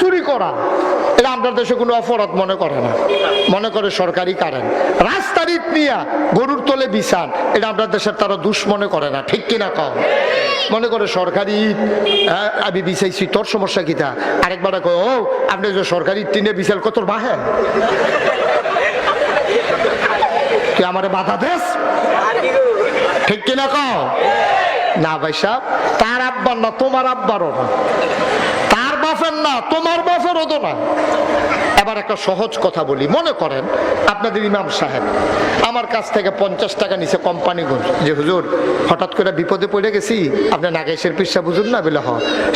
চুরি করা। এটা আমাদের দেশে কোনো অপরাধ মনে করে না। মনে করে সরকারি কারেন্ট। রাস্তার ইট নিয়া গরুর তলে বিছান। এটা আমাদের দেশের তারা দুষ মনে করে না। ঠিক কিনা কম? মনে করে সরকারি হ্যাঁ, আমি বিছাইছি তোর সমস্যা কিতা আরেকবার কয় ও আপনি যে সরকারি ইট টিনে বিছাল কত বাহে? তুই আমার বাধা দেস? ঠিক কিনা কও না ভাই সাহেব তার আব্বার না তোমার আব্বারও না। বাপের না, তোমার বাপেরও তো না। এবার একটা সহজ কথা বলি, মনে করেন আপনাদের ইমাম সাহেব আমার কাছ থেকে পঞ্চাশ টাকা নিছে কোম্পানিগঞ্জ যে হুজুর, হঠাৎ করে বিপদে পড়ে গেছি, আপনি নাগেশের পিসা বুঝুন না বলে হ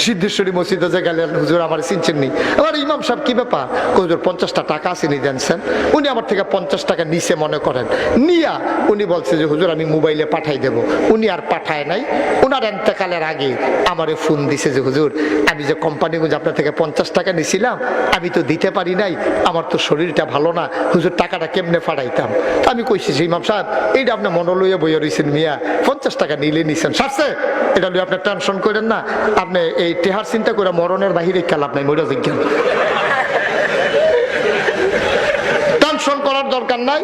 সিদ্ধেশ্বরী মসজিদে যে গেলেন, হুজুর আমার চিনছেন নি আমার ইমাম সাহেব কি ব্যাপার? হুজুর, পঞ্চাশটা টাকা আসেনি দেনছেন উনি আমার থেকে পঞ্চাশ টাকা নিছে মনে করেন। নিয়া উনি বলছে যে, হুজুর, আমি মোবাইলে পাঠাই দেব। উনি আর পাঠায় নাই। উনার এন্তেকালের আগে আমারে ফোন দিছে যে, হুজুর, আমি যে কোম্পানিগঞ্জ আপনার থেকে পঞ্চাশ টাকা নিছিলাম, আমি তো দিতে পারি নাই, আমার তো শরীরটা ভালো না, হুজুর টাকাটা কেমনে ফাড়াইতাম? আমি কইছি ইমাম সাহেব, এইটা আপনার আপনি মনোলইয়া বইয়া রয়েছেন মিয়া, পঞ্চাশ টাকা নিলে নিছেন। সারছে এটা লইয়া আপনার টেনশন করেন না, আপনি এই টেহার চিন্তা করে মরণের বাহিরে খেলা আপনার মরিয়া জিজ্ঞান টেনশন নাই।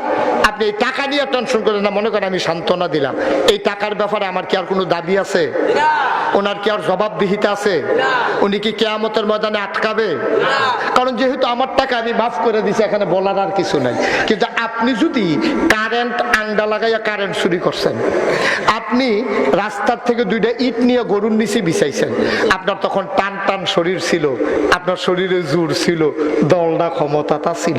আপনি এই টাকা নিয়ে টেনশন করেন না, মনে করেন আমি সান্ত্বনা দিলাম। এই টাকার ব্যাপারে আমার কি আর কোনো দাবি আছে? ওনার কি আর জবাবদিহিতা আছে? উনি কি কেয়ামতের ময়দানে আটকাবে? কারণ যেহেতু আমার টাকা আমি মাফ করে দিছি, এখানে বলার আর কিছু নাই। কিন্তু আপনি যদি কারেন্ট আংডা লাগাইয়া কারেন্ট চুরি করছেন, আপনি রাস্তার থেকে দুইটা ইট নিয়ে গরুর নিচে বিছাইছেন, আপনার তখন টান টান শরীর ছিল, আপনার শরীরে জোর ছিল দলটা ক্ষমতাটা ছিল।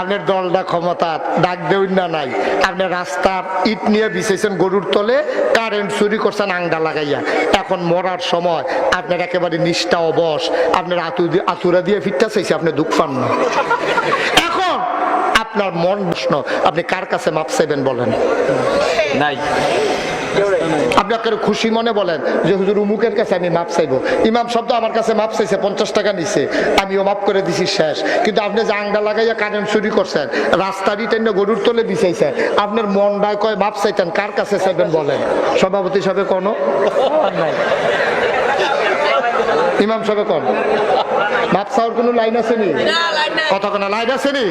আপনার দলটা ক্ষমতা, ডাক দেউন না নাই। আপনি রাস্তার ইট নিয়ে বিছেছেন গরুর তলে, কারেন্ট চুরি করছেন আংডা লাগাইয়া। এখন মরার সময় আপনার একেবারে নিষ্ঠা অবশ, আপনার আতু আতুরা দিয়ে ফিরতে চাইছে, আপনি দুঃখ পান না। এখন আপনার মন প্রশ্ন, আপনি কার কাছে মাপ চাইবেন বলেন? নাই। আপনি আপনার খুশি মনে বলেন যে হুজুর উমুকের কাছে আমি মাপ চাইব। ইমাম শব্দ আমার কাছে মাপ চাইছে, পঞ্চাশ টাকা নিছে। আমিও মাপ করে দিছি শেষ। কিন্তু আপনি যে আংডা লাগাইয়া কারেন্ট চুরি করছেন রাস্তা টেনে গরুর তোলে বিছাইছেন, আপনার মনটায় কয় মাপ চাইতেন, কার কাছে চাইবেন বলেন? সভাপতি সাহেব কোনো? ইমাম সাহেব কোন মাপ চাওয়ার কোনো লাইন আছে নি কথা কোনো লাইন আছে নি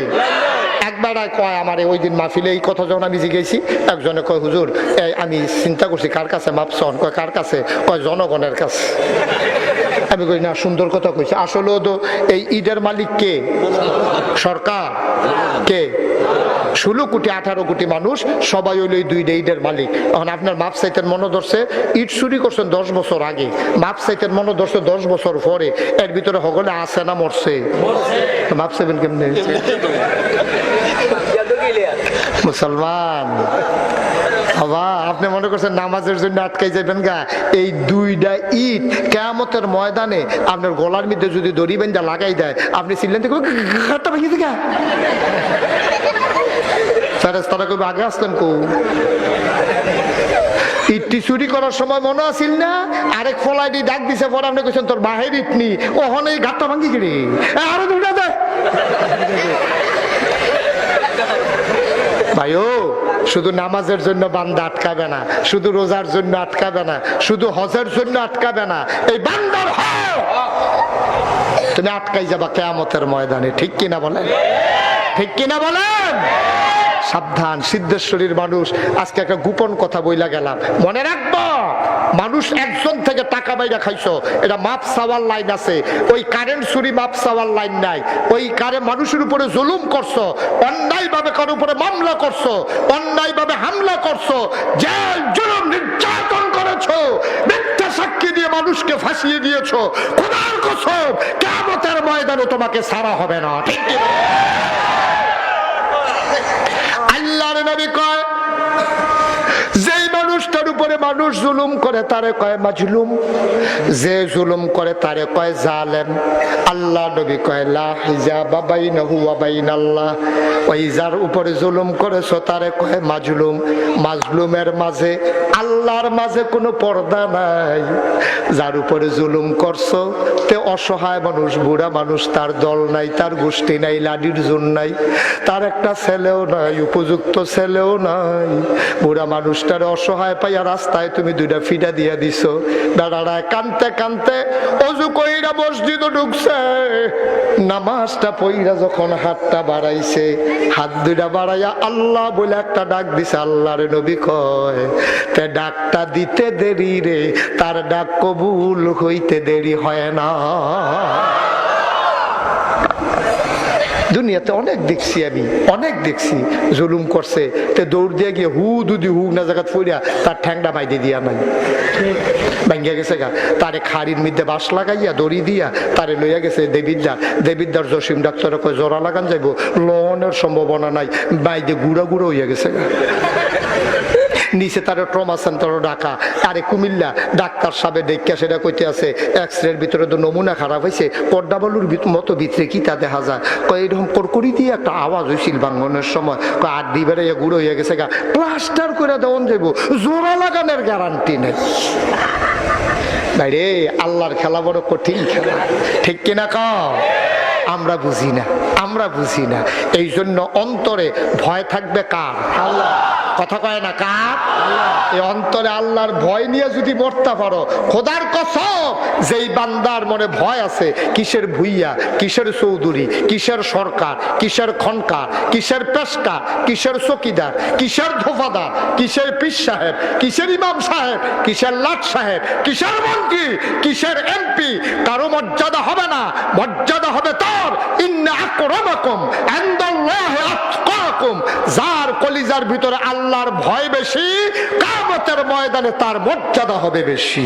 একবার আর কয় আমার ওই দিন মাহফিলে এই কথা যখন আমি জিজ্ঞেসি একজনে কয় হুজুর এই আমি চিন্তা করছি কার কাছে মাপ চাওয়ান কয় কার কাছে? কয় জনগণের কাছে। আমি কই না সুন্দর কথা কইছি। আসলেও তো এই ঈদের মালিক কে? সরকার? কে? ষোলো কোটি, আঠারো কোটি মানুষ, সবাই হইল দুইটা ঈদের মালিক। এখন আপনার মাপ চাইতেন মনে ধরছে, ইট চুরি করছেন দশ বছর আগে। মাপ চাইতেন মনে ধরছে দশ বছর পরে, এর ভিতরে সকলে আছে না মরছে? মাপ সাইবেন কেমনে? মুসলমান বাবা আপনি মনে করছেন নামাজের জন্য আটকাই যাবেন গা? এই দুইটা ইট কেয়ামতের ময়দানে আপনার গলার মধ্যে যদি দড়ি বেঁধা লাগাই দেয়, আপনি চিনলেন থেকে ভেঙে দিকে কবে আগে আসতেন কো? ইটটি চুরি করার সময় মনে আছিল না? আরেক ফলাইডি ডাক দিছে, পরে আপনি কইছেন, তোর বাহির ইটনি, ওহন এই ঘাটটা ভাঙ্গি গেলে আরও দুটা দে। ভাইও, শুধু নামাজের জন্য বান্দা আটকাবে না, শুধু রোজার জন্য আটকাবে না, শুধু হজের জন্য আটকাবে না, এই বান্দার তুমি আটকাই যাবা কেয়ামতের ময়দানে, ঠিক কিনা বলেন? ঠিক কিনা বলেন? সাবধান, সিদ্ধেশ্বরীর মানুষ। আজকে একটা গোপন কথা বইলা গেলাম। মনে রাখব, মানুষ একজন থেকে টাকা বাইরা খাইছো, এটা মাপ সাওয়ার লাইন আছে। ওই কারেন্ট চুরি মাপ সাওয়ার লাইন নাই। ওই কারে মানুষের উপরে জুলুম করছ অন্যায় ভাবে কারোর উপরে মামলা করছ অন্যায় ভাবে হামলা করছ, জেল, জুলুম, নির্যাতন করেছ, মিথ্যা সাক্ষী দিয়ে মানুষকে ফাঁসিয়ে দিয়েছ, খোদার কসম কেমতের ময়দানে তোমাকে সারা হবে না, ঠিক? আল্লাহর নবী কয় মানুষটার উপরে মানুষ জুলুম করে, তারে কয় মাজলুম। যে জুলুম করে, তারে কয় জালেম। আল্লাহ নবী কয়, লা হিজাবা বাইনাহু ওয়া বাইনাল্লাহ। ওই যার উপরে জুলুম করেছ, তারে কয় মাজলুম। মাজলুমের মাঝে, আল্লাহর মাঝে কোনো পর্দা নাই। যার উপরে জুলুম করছ, তে অসহায় মানুষ, বুড়া মানুষ, তার দল নাই, তার গোষ্ঠী নাই, লাডির জোর নাই, তার একটা ছেলেও নাই, উপযুক্ত ছেলেও নাই। বুড়া মানুষটার অসহায় পাইয়া রাস্তায় তুমি দুইটা ফিডা দিয়া দিছো। বেড়াড়ায় কানতে কানতে অজু কইরা মসজিদ ঢুকছে। নামাজটা পইরা যখন হাতটা বাড়াইছে, হাত দুইটা বাড়াইয়া আল্লাহ বলে একটা ডাক দিছে, আল্লাহর নবী কয়, তে ডাকটা দিতে দেরি রে, তার ডাক কবুল হইতে দেরি হয় না। দুনিয়াতে অনেক দেখছি আমি, অনেক দেখছি, জুলুম করছে। তে দৌড় দিয়ে গিয়ে হু দুদি হু না জায়গা ফুরিয়া তার ঠ্যাংটা বাইদে দিয়া নাই। ভাঙ্গিয়া গেছে গা। তারে খাড়ির মধ্যে বাস লাগাইয়া, দড়ি দিয়া, তারে লইয়া গেছে দেবিদ্দার দেবিদ্দার জসিম ডাক্তার কয় জোড়া লাগান যাইব লনের সম্ভাবনা নাই। বাইদে গুড়া গুঁড়ো হইয়া গেছে গা। নিচে তার ট্রমা সেন্টার ডাকা আরে কুমিল্লা, ডাক্তার সাবে দেখা সেটা কইতে আছে এক্স রের ভিতরে তো নমুনা খারাপ হয়েছে পর্দাবালুর মতো ভিতরে কি তা দেখা যায়? কয়, এরকম করকরি দিয়ে একটা আওয়াজ হয়েছিল ভাঙ্গনের সময়। কয় আট দিবারে গুঁড়ো হয়ে গেছে গা। প্লাস্টার করে দেওয়ান যাইব, জোড়া লাগানোর গ্যারান্টি নেই। বাইরে, আল্লাহর খেলা বড় কঠিন খেলা। ঠিক কিনা ক আমরা বুঝি না, আমরা বুঝি না। এই জন্য অন্তরে ভয় থাকবে কার? আল্লাহ। কথা কয় না কার এই অন্তরে আল্লাহর ভয় নিয়ে যদি মরতে পারো, খোদার কসম, যেই বান্দার মনে ভয় আছে, কিসের ভুইয়া, কিসের চৌধুরী, কিসের সরকার, কিসের খনকার, কিসের পেশকার, কিসের চকিদার, কিসের ধোফাদার, কিসের পীর সাহেব, কিসের ইমাম সাহেব, কিসের লাট সাহেব, কিসের মন্ত্রী, কিসের এমপি, কারও মর্যাদা হবে না, মর্যাদা হবে তোর। ইন্না আকরামাকুম ইনদাল্লাহি আতকাকুম যার কলিজার ভিতরে আল্লাহর ভয় বেশি কামতের ময়দানে তার মর্যাদা হবে বেশি।